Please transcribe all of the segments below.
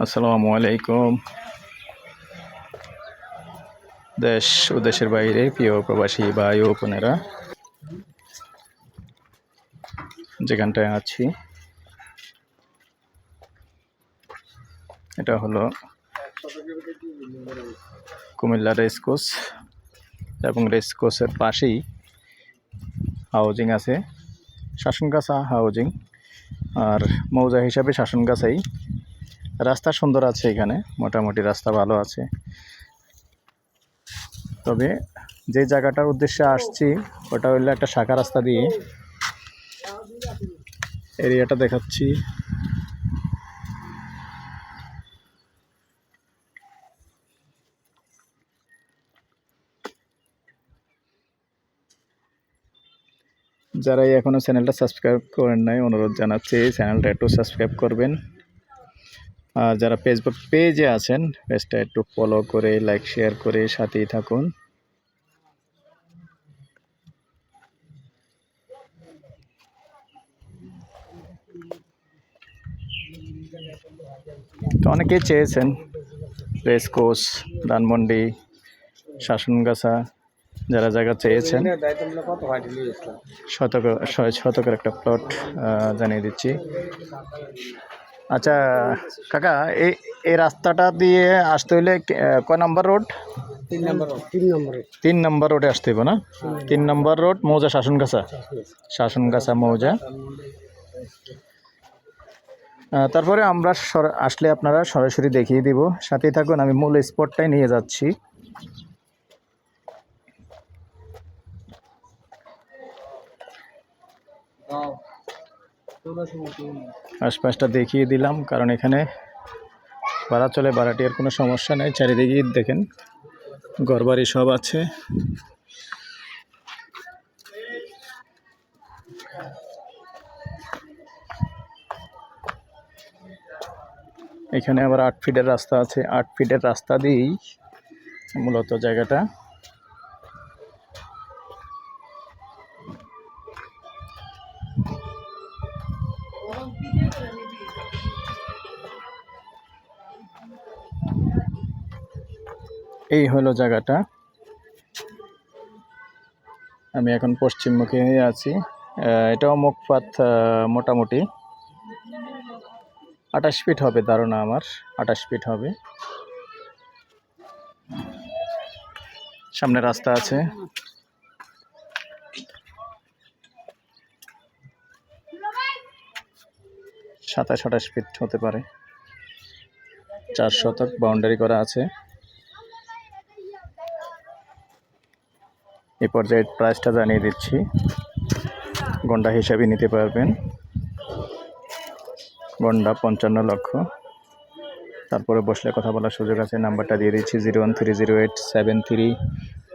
আসসালামু আলাইকুম। দেশ ও দেশের বাইরে প্রিয় প্রবাসী ভাই ও বোনেরা, যেখানটায় আছি, এটা হলো কুমিল্লা রেসকোর্স এবং রেসকোর্সের পাশেই হাউজিং আছে, শাসনগাছা হাউজিং। আর মৌজা হিসাবে শাসনগাছাই রাস্তা সুন্দর আছে এখানে, মোটামুটি রাস্তা ভালো আছে। তবে যে জায়গাটার উদ্দেশ্যে আসছি, ওটা হইল একটা শাখা রাস্তা দিয়ে। এরিয়াটা দেখাচ্ছি। যারা এখনও চ্যানেলটা সাবস্ক্রাইব করেন নাই, অনুরোধ জানাচ্ছি চ্যানেলটা একটু সাবস্ক্রাইব করবেন। আর যারা ফেসবুক পেজে আছেন, পেজটা একটু ফলো করে লাইক শেয়ার করে সাথেই থাকুন। তো অনেকেই চেয়েছেন রেস কোর্স ধানমন্ডি, শাসনগাছা, যারা জায়গা চেয়েছেন, শতক, শতকের একটা প্লট জানিয়ে দিচ্ছি। আচ্ছা কাকা এই এই রাস্তাটা দিয়ে আসতে হলে আহ, কয় নাম্বার রোড? তিন নম্বর তিন নম্বরে রোডে। আসতে হবে না? তিন নম্বর রোড মৌজা শাসনগাছা? শাসনগাছা মৌজা। তারপরে আমরা সর- আসলে আপনারা সরাসরি দেখিয়ে দিব। সাথেই থাকুন আমি মূল স্পটটাই নিয়ে যাচ্ছি। আশপাশটা দেখিয়ে দিলাম, কারণ এখানে ভাড়া চলে, ভাড়াটিয়ার কোনো সমস্যা নেই। চারিদিকেই দেখেন, ঘরবাড়ি সব আছে। এখানে আবার আট ফিটের রাস্তা আছে। আট ফিটের রাস্তা দিয়েই মূলত জায়গাটা এই হলো জায়গাটা। আমি এখন পশ্চিমমুখী হয়ে আছি। এটাও মুখপাত মোটামুটি। আঠাশ ফিট হবে ধারণা আমার, আঠাশ ফিট হবে। সামনে রাস্তা আছে। সাতাশ আঠাশ ফিট হতে পারে। চার শতক বাউন্ডারি করা আছে। এই পর্যায়ে প্রাইসটা জানিয়ে দিচ্ছি। গন্ডা হিসাবে নিতে পারবেন। গন্ডা পঞ্চান্ন লক্ষ। তারপরে বসলে কথা বলার সুযোগ আছে, নাম্বারটা দিয়ে দিচ্ছি zero one three zero eight seven three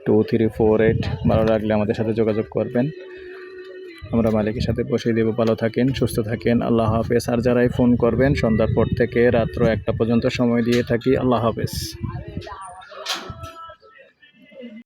two three four eight. ভালো লাগলে আমাদের সাথে যোগাযোগ করবেন। আমরা মালিকের সাথে বসিয়ে দেবো। ভালো থাকেন, সুস্থ থাকেন। আল্লাহ হাফেজ। আর যারাই ফোন করবেন, সন্ধ্যার পর থেকে রাত্র একটা পর্যন্ত সময় দিয়ে থাকি। আল্লাহ হাফেজ।